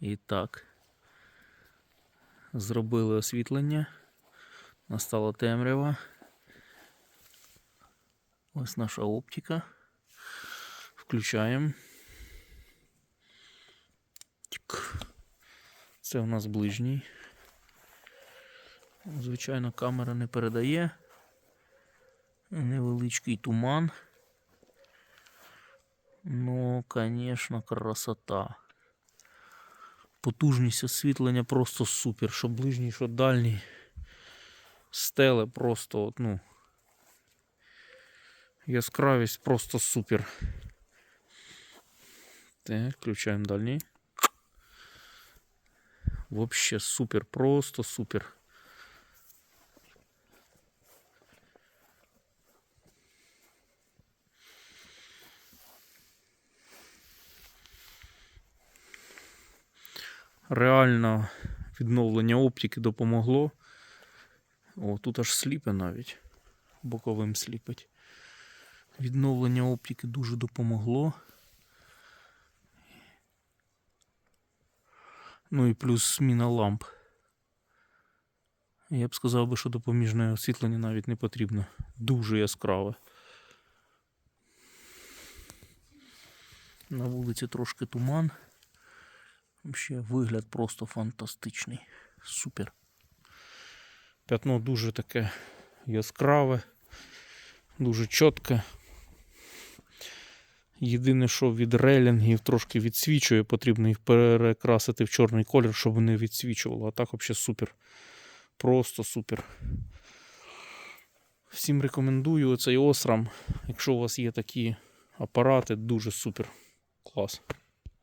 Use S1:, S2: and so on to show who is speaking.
S1: І так. Зробили освітлення. Настала темрява. Ось наша оптика. Включаємо. Це у нас ближній. Звичайно, камера не передає. Невеличкий туман. Ну, конечно, красота. Потужність освітлення просто супер. Що ближній, що дальній. Стели просто, от, ну. Яскравість просто супер. Так, включаємо дальній. Вообще супер, просто супер. Реально відновлення оптики допомогло. О, тут аж сліпе навіть. Боковим сліпить. Відновлення оптики дуже допомогло. Ну і плюс зміна ламп. Я б сказав би, що допоміжне освітлення навіть не потрібно. Дуже яскраве. На вулиці трошки туман. Ще вигляд просто фантастичний. Супер. П'ятно дуже таке яскраве, дуже чітке. Єдине, що від рейлінгів трошки відсвічує, потрібно їх перекрасити в чорний колір, щоб вони відсвічували. А так взагалі супер. Просто супер. Всім рекомендую цей осрам. Якщо у вас є такі апарати, дуже супер. Клас.